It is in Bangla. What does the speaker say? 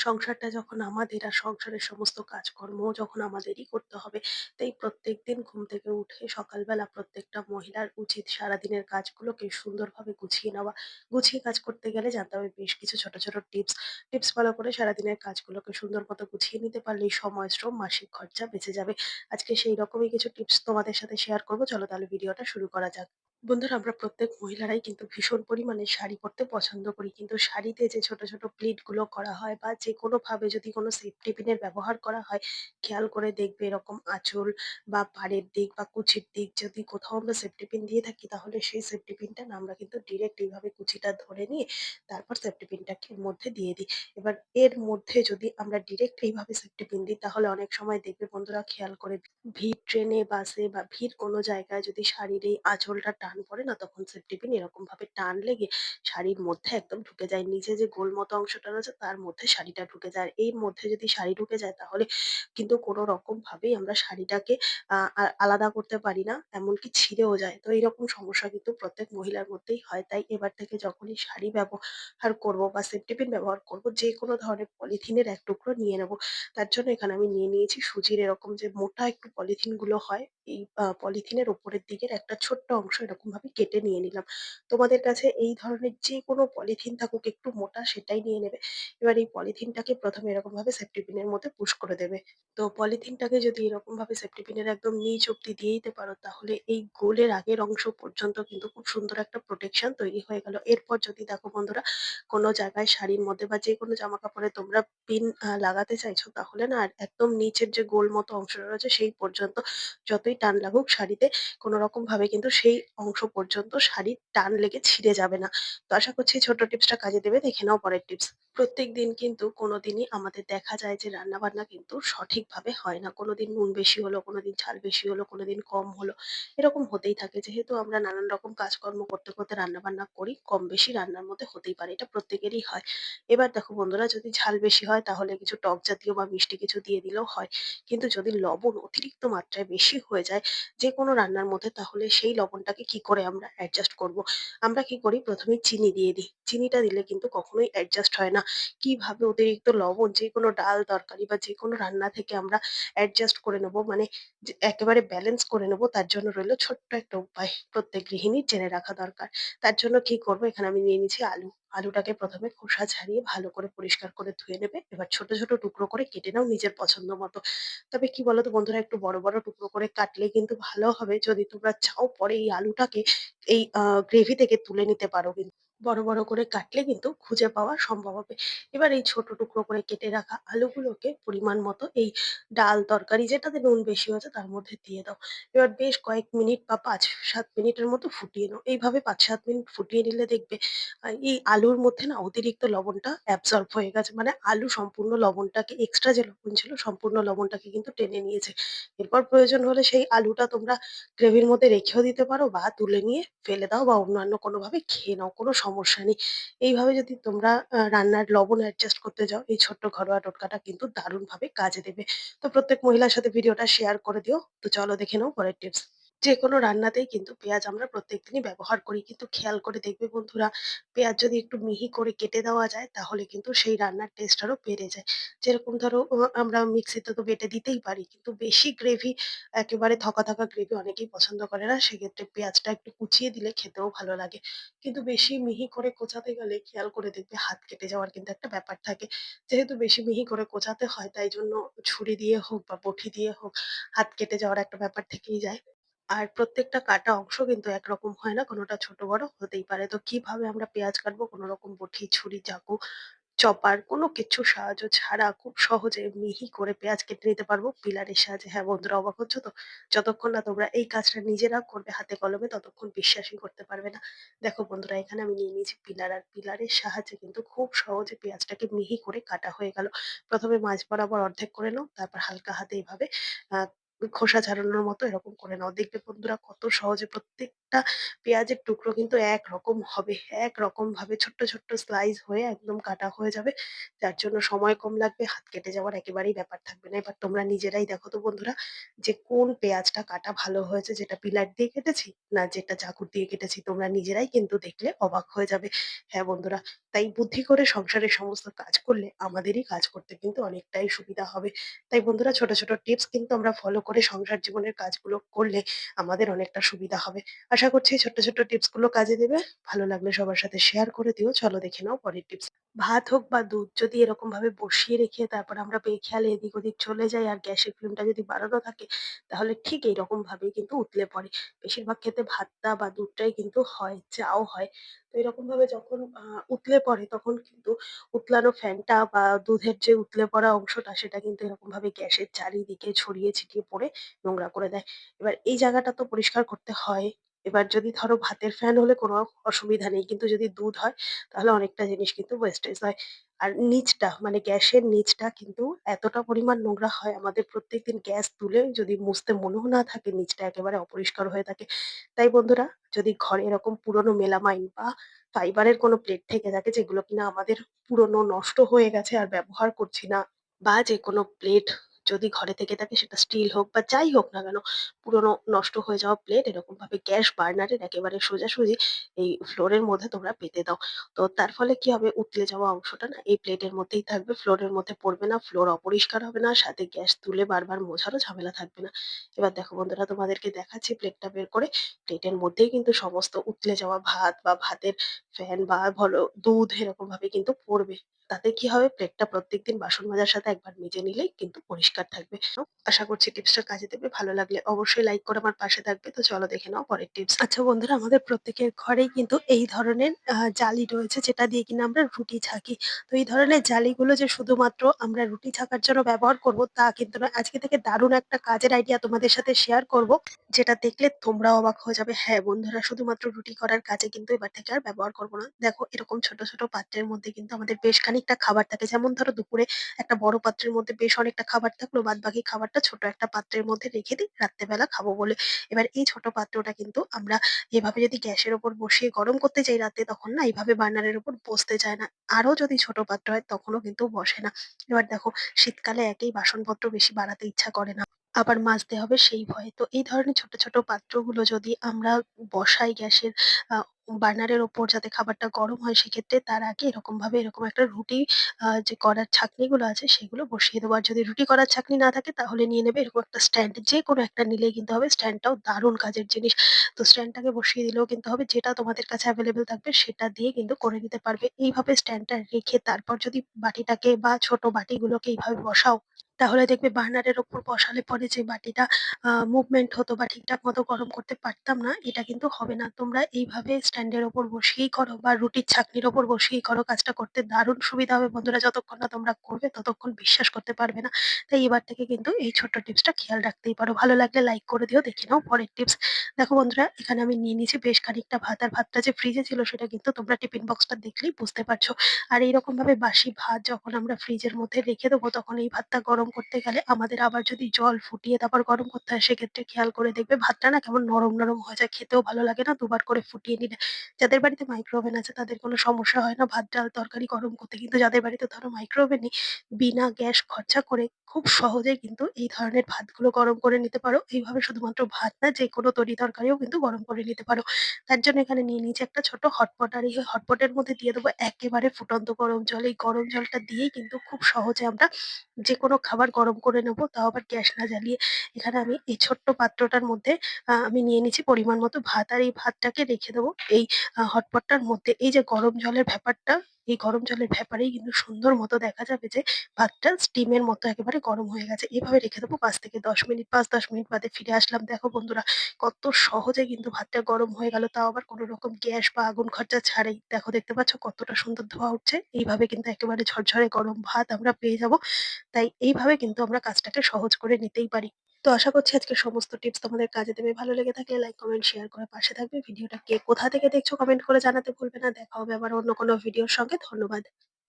সংসারটা যখন আমাদের আর সংসারের সমস্ত কাজকর্ম যখন আমাদেরই করতে হবে, তাই প্রত্যেকদিন ঘুম থেকে উঠে সকালবেলা প্রত্যেকটা মহিলার উচিত সারাদিনের কাজগুলোকে সুন্দরভাবে গুছিয়ে নেওয়া। গুছিয়ে কাজ করতে গেলে জানতে হবে বেশ কিছু ছোট ছোট টিপস। টিপস ফলো করে সারাদিনের কাজগুলোকে সুন্দর মতো গুছিয়ে নিতে পারলেই সময়, শ্রম, মাসিক খরচা বেঁচে যাবে। আজকে সেই রকমই কিছু টিপস তোমাদের সাথে শেয়ার করব। চলো তাহলে ভিডিওটা শুরু করা যাক। বন্ধুরা, আমরা প্রত্যেক মহিলারাই কিন্তু ভীষণ পরিমাণে শাড়ি পরতে পছন্দ করি। কিন্তু শাড়িতে যে ছোট ছোট প্লিটগুলো করা হয় বা যে কোনো ভাবে যদি কোনো সেফটি পিনের ব্যবহার করা হয়, খেয়াল করে দেখবে এরকম আঁচল বা পাড়ের দিক বা কুচির দিক যদি কোথাও আমরা সেফটি পিন দিয়ে থাকি, তাহলে সেই সেফটি পিনটা না আমরা কিন্তু ডিরেক্ট এইভাবে কুচিটা ধরে নিয়ে তারপর সেফটি পিনটাকে এর মধ্যে দিয়ে দিই। এবার এর মধ্যে যদি আমরা ডিরেক্ট এইভাবে সেফটি পিন দিই, তাহলে অনেক সময় দেখবে বন্ধুরা, খেয়াল করে ভিড় ট্রেনে বাসে বা ভিড় কোনো জায়গায় যদি শাড়ির এই আঁচলটা টান পড়ে না তখন সেফটি এরকম ভাবে টান লেগে শাড়ির মধ্যে একদম ঢুকে যায়। নিচে যে গোল মতো অংশটা রয়েছে তার মধ্যে শাড়িটা ঢুকে যায়। আর এর মধ্যে যদি শাড়ি ঢুকে যায় তাহলে কিন্তু কোনো রকম ভাবেই আমরা শাড়িটাকে আলাদা করতে পারি না, এমনকি ছিঁড়েও যায়। তো এইরকম সমস্যা কিন্তু প্রত্যেক মহিলার মধ্যেই হয়। তাই এবার থেকে যখনই শাড়ি ব্যবহার করব বা সেফটি পিন ব্যবহার করব, যে কোনো ধরনের পলিথিনের এক টুকরো নিয়ে নেব। তার জন্য এখানে আমি নিয়ে নিয়েছি সুজির এরকম যে মোটা একটু পলিথিনগুলো হয়। এই আহ, পলিথিনের ওপরের দিকের একটা ছোট্ট অংশ এরকম ভাবে কেটে নিয়ে নিলাম। তোমাদের কাছে এই ধরনের যে কোনো পলিথিন থাকুক একটু মোটা সেটাই নিয়ে নেবে। এবার এই পলিথিনটাকে প্রথমে এরকম ভাবে সেফটি পিনের মধ্যে পুশ করে দেবে। তো পলিথিনটাকে যদি এরকম ভাবে সেফটি পিনের একদম নিচ অব্দি দিয়ে দিতে পারো তাহলে এই গোলের আগের অংশ পর্যন্ত কিন্তু খুব সুন্দর একটা প্রোটেকশন তৈরি হয়ে গেল। এরপর যদি দেখো বন্ধুরা কোনো জায়গায় শাড়ির মধ্যে বা যে কোনো জামা কাপড়ে তোমরা পিন আহ, লাগাতে চাইছো তাহলে না একদম নিচের যে গোল মতো অংশ রয়েছে সেই পর্যন্ত যতই টান লাগুক শাড়িতে কোনো রকম ভাবে কিন্তু সেই অংশ পর্যন্ত শাড়ির টান লেগে ছিঁড়ে যাবে না। তো আশা করছি ছোট্ট টিপসটা কাজে দেবে। দেখে নাও পরের টিপস। প্রত্যেক দিন কিন্তু কোনোদিনই আমাদের দেখা যায় যে রান্না বান্না কিন্তু সঠিকভাবে হয় না। কোনোদিন নুন বেশি হলো, কোনোদিন ঝাল বেশি হলো, কোনোদিন কম হলো, এরকম হতেই থাকে। যেহেতু আমরা নানান রকম কাজকর্ম করতে করতে রান্না বান্না করি, কম বেশি রান্নার মধ্যে হতেই পারে। এটা প্রত্যেকেরই হয়। এবার দেখো বন্ধুরা, যদি ঝাল বেশি হয় তাহলে কিছু টক জাতীয় বা মিষ্টি কিছু দিয়ে দিলেও হয়। কিন্তু যদি লবণ অতিরিক্ত মাত্রায় বেশি হয়ে যায় যে কোনো রান্নার মধ্যে, তাহলে সেই লবণটাকে কি করে আমরা অ্যাডজাস্ট করব? আমরা কি করি? প্রথমে চিনি দিয়ে দিই। চিনিটা দিলে কিন্তু কখনোই অ্যাডজাস্ট হয় না। কীভাবে অতিরিক্ত লবণ যে কোনো ডাল, তরকারি বা যে কোনো রান্না থেকে আমরা অ্যাডজাস্ট করে নেব মানে একেবারে ব্যালেন্স করে নেব, তার জন্য রইল ছোট্ট একটা উপায়। প্রত্যেক গৃহিণীর জেনে রাখা দরকার। তার জন্য কি করব? এখানে আমি নিয়ে নিচ্ছি আলু। আলুটাকে প্রথমে খোসা ছাড়িয়ে ভালো করে পরিষ্কার করে ধুয়ে নেবে। এবার ছোট ছোট টুকরো করে কেটে নাও নিজের পছন্দ মতো। তবে কি বলতো বন্ধুরা, একটু বড় বড় টুকরো করে কাটলে কিন্তু ভালো হবে। যদি তোমরা চাও পরে এই আলুটাকে এই গ্রেভি থেকে তুলে নিতে পারো কিন্তু। বড় বড় করে কাটলে কিন্তু খুঁজে পাওয়া সম্ভব হবে। এবার এই ছোট টুকরো করে কেটে রাখা আলুগুলোকে পরিমাণ মতো এই ডাল, তরকারি যেটাতে নুন বেশি হয়েছে তার মধ্যে দিয়ে দাও। এবার বেশ কয়েক মিনিট বা পাঁচ, সাত মিনিটের মতো ফুটিয়ে নাও। এইভাবে পাঁচ, সাত মিনিট ফুটিয়ে নিলে দেখবে এই আলুর মধ্যে না অতিরিক্ত লবণটা অ্যাবসর্ব হয়ে গেছে। মানে আলু সম্পূর্ণ লবণটাকে এক্সট্রা যে লবণ ছিল সম্পূর্ণ লবণটাকে কিন্তু টেনে নিয়েছে। এরপর প্রয়োজন হলে সেই আলুটা তোমরা গ্রেভির মধ্যে রেখেও দিতে পারো বা তুলে নিয়ে ফেলে দাও বা অন্যান্য কোনোভাবে খেয়ে নাও। কোনো সমস্যা নেই। এইভাবে যদি তোমরা রান্নার লবণ অ্যাডজাস্ট করতে যাও, এই ছোট্ট ঘরোয়া টোটকাটা কিন্তু দারুণভাবে কাজে দেবে। তো প্রত্যেক মহিলার সাথে ভিডিওটা শেয়ার করে দিও। তো চলো দেখে নাও পরের টিপস যে কোনো রান্নাতেই কিন্তু পেঁয়াজ আমরা প্রত্যেক দিনই ব্যবহার করি। কিন্তু খেয়াল করে দেখবে বন্ধুরা, পেঁয়াজ যদি একটু মিহি করে কেটে দেওয়া যায়, তাহলে কিন্তু সেই রান্নার টেস্ট আরও বেড়ে যায়। যেরকম ধরো আমরা মিক্সিতে তো বেটে দিতেই পারি, কিন্তু বেশি গ্রেভি, একেবারে থকা থকা গ্রেভি অনেকেই পছন্দ করে না। সেক্ষেত্রে পেঁয়াজটা একটু কুচিয়ে দিলে খেতেও ভালো লাগে। কিন্তু বেশি মিহি করে কোচাতে গেলে খেয়াল করে দেখবে হাত কেটে যাওয়ার কিন্তু একটা ব্যাপার থাকে। যেহেতু বেশি মিহি করে কোচাতে হয়, তাই জন্য ছুরি দিয়ে হোক বা বটি দিয়ে হোক, হাত কেটে যাওয়ার একটা ব্যাপার থেকেই যায়। আর প্রত্যেকটা কাটা অংশ কিন্তু একরকম হয় না, কোনোটা ছোট বড় হতেই পারে। তো কীভাবে আমরা পেঁয়াজ কাটবো কোনো রকম বটি, ছুরি, চাকু, চপার, কোনো কিছুর সাহায্য ছাড়া খুব সহজে মিহি করে পেঁয়াজ কেটে নিতে পারব। পিলারের সাহায্যে। হ্যাঁ বন্ধুরা অবাক হচ্ছ তো? যতক্ষণ না তোমরা এই কাজটা নিজেরা করবে হাতে কলমে, ততক্ষণ বিশ্বাসই করতে পারবে না। দেখো বন্ধুরা, এখানে আমি নিয়ে নিয়েছি পিলার। আর পিলারের সাহায্যে কিন্তু খুব সহজে পেঁয়াজটাকে মিহি করে কাটা হয়ে গেল। প্রথমে মাঝ বরাবর অর্ধেক করে নাও, তারপর হালকা হাতে এইভাবে আহ খোসা ছাড়ানোর মতো এরকম করে নাও। দেখবে বন্ধুরা কত সহজে প্রত্যেকটা পেঁয়াজের টুকরো কিন্তু একরকম হবে। একরকম ভাবে ছোট্ট, ছোট্ট স্লাইস হয়ে একদম কাটা হয়ে যাবে। যার জন্য সময় কম লাগবে, হাত কেটে যাওয়ার একেবারেই ব্যাপার থাকবে না। এবার তোমরা নিজেরাই দেখো তো বন্ধুরা যে কোন পেঁয়াজটা কাটা ভালো হয়েছে, যেটা পিলার দিয়ে কেটেছি না যেটা চাকুর দিয়ে কেটেছি। তোমরা নিজেরাই কিন্তু দেখলে অবাক হয়ে যাবে। হ্যাঁ বন্ধুরা, তাই বুদ্ধি করে সংসারের সমস্ত কাজ করলে আমাদেরই কাজ করতে কিন্তু অনেকটাই সুবিধা হবে। তাই বন্ধুরা ছোট, ছোট টিপস কিন্তু আমরা ফলো করে সংসার জীবনের কাজগুলো করলে আমাদের অনেকটা সুবিধা হবে। আশা করছি ছোট্ট, ছোট্ট টিপসগুলো কাজে দেবে। ভালো লাগলে সবার সাথে শেয়ার করে দিও। চলো দেখে নাও পরের টিপস। ভাত হোক বা দুধ যদি এরকম ভাবে বসিয়ে রেখে তারপর আমরা বেখেয়ালে এদিক ওদিক চলে যাই আর গ্যাসের ফ্লেমটা যদি বাড়ানো থাকে তাহলে ঠিক এইরকম ভাবেই কিন্তু উতলে পড়ে। বেশিরভাগ ক্ষেত্রে ভাতটা বা দুধটাই কিন্তু হয়, চাও হয়। তো এরকম ভাবে যখন উতলে পড়ে তখন কিন্তু উতলানো ফ্যানটা বা দুধের যে উতলে পড়া অংশটা সেটা কিন্তু এরকম এরকমভাবে গ্যাসের চারিদিকে ছড়িয়ে ছিটিয়ে পড়ে নোংরা করে দেয়। এবার এই জায়গাটা তো পরিষ্কার করতে হয়। এবার যদি ধরো ভাতের ফ্যান হলে কোনো অসুবিধা নেই। কিন্তু যদি দুধ হয় তাহলে অনেকটা জিনিস কিন্তু ওয়েস্টেজ হয়। আর নিচটা মানে গ্যাসের নিচটা কিন্তু এতটা পরিমাণ নোংরা হয় আমাদের প্রত্যেকদিন গ্যাস তুলে যদি মুছতে মনেও না থাকে, নিচটা একেবারে অপরিষ্কার হয়ে থাকে। তাই বন্ধুরা, যদি ঘরে এরকম পুরনো মেলামাইন বা ফাইবারের কোনো প্লেট থেকে থাকে যেগুলো কিনা আমাদের পুরনো নষ্ট হয়ে গেছে আর ব্যবহার করছি না, বা যে কোনো প্লেট যদি ঘরে থেকে থাকে সেটা স্টিল হোক বা যাই হোক না কেন, পুরনো নষ্ট হয়ে যাওয়া প্লেট এরকম ভাবে গ্যাস বার্নারের একেবারে সোজাসুজি এই ফ্লোরের মধ্যে তোমরা পেতে দাও। তো তার ফলে কি হবে? উতলে যাওয়া অংশটা না এই প্লেটের মধ্যেই থাকবে। ফ্লোরের মধ্যে পড়বে না ফ্লোর অপরিষ্কার হবে না, সাথে গ্যাস তুলে বারবার মোছারও ঝামেলা থাকবে না। এবার দেখো বন্ধুরা, তোমাদেরকে দেখাচ্ছি প্লেটটা বের করে। প্লেটের মধ্যেই কিন্তু সমস্ত উতলে যাওয়া ভাত বা ভাতের ফ্যান বা বলো দুধ এরকম ভাবে কিন্তু পড়বে। তাতে কি হবে প্লেটটা প্রত্যেকদিন বাসন মাজার সাথে একবার মেজে নিলেই কিন্তু পরিষ্কার থাকবে। আশা করছি টিপসটা কাজে দেবে। ভালো লাগলে অবশ্যই লাইক করে আমার পাশে থাকবে। তো চলো দেখে নাও পরের টিপস। আচ্ছা বন্ধুরা আমাদের প্রত্যেকের ঘরেই কিন্তু এই ধরনের জালি রয়েছে যেটা দিয়ে কিনা আমরা রুটি ছাঁকি। তো এই ধরনের জালিগুলো যে শুধুমাত্র আমরা রুটি ছাঁকার জন্য ব্যবহার করব তা কিন্তু নয়। আজকে থেকে দারুণ একটা কাজের আইডিয়া তোমাদের সাথে শেয়ার করব। যেটা দেখলে তোমরাও অবাক হয়ে যাবে। হ্যাঁ বন্ধুরা শুধুমাত্র রুটি করার কাজে কিন্তু এবার থেকে আর ব্যবহার করব না। দেখো এরকম ছোট, ছোট পাত্রের মধ্যে কিন্তু আমাদের বেশ খানিকটা খাবার থাকে। যেমন ধরো দুপুরে একটা বড় পাত্রের মধ্যে বেশ অনেকটা খাবার থাকল, বাদবাকি খাবারটা ছোট একটা পাত্রের মধ্যে রেখে দিই রাত্রেবেলা খাব বলে। এবার এই ছোট পাত্রটা কিন্তু আমরা এভাবে যদি গ্যাসের ওপর বসিয়ে গরম করতে যাই রাতে তখন না এইভাবে বার্নারের উপর বসতে চায় না। আরও যদি ছোট পাত্র হয় তখনও কিন্তু বসে না। এবার দেখো শীতকালে একেই বাসনপত্র বেশি বাড়াতে ইচ্ছা করে না। আবার মাজতে হবে সেই ভয়ে। তো এই ধরনের ছোট, ছোট পাত্রগুলো যদি আমরা বসাই গ্যাসের বার্নারের ওপর যাতে খাবারটা গরম হয় সেক্ষেত্রে তার আগে এরকম ভাবে এরকম একটা রুটি যে করার ছাঁকনিগুলো আছে সেগুলো বসিয়ে দেবো। আর যদি রুটি করার ছাঁকনি না থাকে তাহলে নিয়ে নেবে এরকম একটা স্ট্যান্ড। যেকোনো একটা নিলেই কিন্তু হবে। স্ট্যান্ডটাও দারুণ কাজের জিনিস। তো স্ট্যান্ডটাকে বসিয়ে দিলেও কিন্তু হবে। যেটা তোমাদের কাছে অ্যাভেলেবেল থাকবে সেটা দিয়ে কিন্তু করে নিতে পারবে। এইভাবে স্ট্যান্ডটা রেখে তারপর যদি বাটিটাকে বা ছোট বাটিগুলোকে এইভাবে বসাও তাহলে দেখবে বার্নারের ওপর বসালে পরে যে বাটিটা মুভমেন্ট হতো বা ঠিকঠাক মতো গরম করতে পারতাম না, এটা কিন্তু হবে না। তোমরা এইভাবে স্ট্যান্ডের ওপর বসিয়েই করো বা রুটির ছাঁকনির ওপর বসিয়েই করো, কাজটা করতে দারুণ সুবিধা হবে বন্ধুরা। যতক্ষণ না তোমরা করবে ততক্ষণ বিশ্বাস করতে পারবে না। তাই এবার থেকে কিন্তু এই ছোট্ট টিপসটা খেয়াল রাখতেই পারো। ভালো লাগলে লাইক করে দিও। দেখে নাও পরের টিপস। দেখো বন্ধুরা এখানে আমি নিয়ে নিয়েছি বেশ খানিকটা ভাত। আর ভাতটা যে ফ্রিজে ছিল সেটা কিন্তু তোমরা টিফিন বক্সটা দেখলেই বুঝতে পারছ। আর এইরকমভাবে বাসি ভাত যখন আমরা ফ্রিজের মধ্যে রেখে দেবো তখন এই ভাতটা গরম করতে গেলে আমাদের আবার যদি জল ফুটিয়ে তারপর গরম করতে হয় সেক্ষেত্রে খেয়াল করে দেখবে ভাতটা না কেমন নরম, নরম হয়ে যায়। খেতেও ভালো লাগে না দুবার করে ফুটিয়ে নিলে। যাদের বাড়িতে মাইক্রোওভেন আছে তাদের কোনো সমস্যা হয় না ভাত, ডাল, তরকারি গরম করতে। কিন্তু যাদের বাড়িতে ধরো মাইক্রোওভেন নেই, বিনা গ্যাস খরচা করে খুব সহজে কিন্তু এই ধরনের ভাতগুলো গরম করে নিতে পারো। এইভাবে শুধুমাত্র ভাত না যেকোনো তরি তরকারিও কিন্তু গরম করে নিতে পারো। তার জন্য এখানে নিয়ে নিয়েছি একটা ছোট হটপট আর এই হটপটের মধ্যে দিয়ে দেবো একেবারে ফুটন্ত গরম জল। এই গরম জলটা দিয়েই কিন্তু খুব সহজে আমরা যেকোনো খাবার গরম করে নেব তাও আবার গ্যাস না জ্বালিয়ে। এখানে আমি এই ছোট্ট পাত্রটার মধ্যে আমি নিয়ে নিচ্ছি পরিমাণ মতো ভাত আর এই ভাতটাকে রেখে দেবো এই হটপটটার মধ্যে। এই যে গরম জলের ব্যাপারটা, এই গরম জলের ব্যাপারেই কিন্তু সুন্দর মতো দেখা যাবে যে, ভাতটা স্টিমের মতো একেবারে গরম হয়ে গেছে। এভাবে রেখে দেবো পাঁচ থেকে ১০ মিনিট। ৫-১০ মিনিট বাদে ফিরে আসলাম। দেখো বন্ধুরা, কত সহজে কিন্তু ভাতটা গরম হয়ে গেল। তাও আবার কোনো রকম গ্যাস বা আগুন খরচা ছাড়াই। দেখো, দেখতে পাচ্ছ কতটা সুন্দর ধোয়া উঠছে। এইভাবে কিন্তু একেবারে ঝরঝরে গরম ভাত আমরা পেয়ে যাব। তাই এইভাবে কিন্তু আমরা কাজটাকে সহজ করে নিতেই পারি। তো আশা করছি আজকে সমস্ত টিপস তোমাদের কাজে দেবে। ভালো লেগে থাকলে লাইক, কমেন্ট, শেয়ার করে পাশে থাকবে। ভিডিওটা কে কোথা থেকে দেখছ কমেন্ট করে জানাতে ভুলবে না। দেখা হবে আবার অন্য কোনো ভিডিওর সঙ্গে। ধন্যবাদ।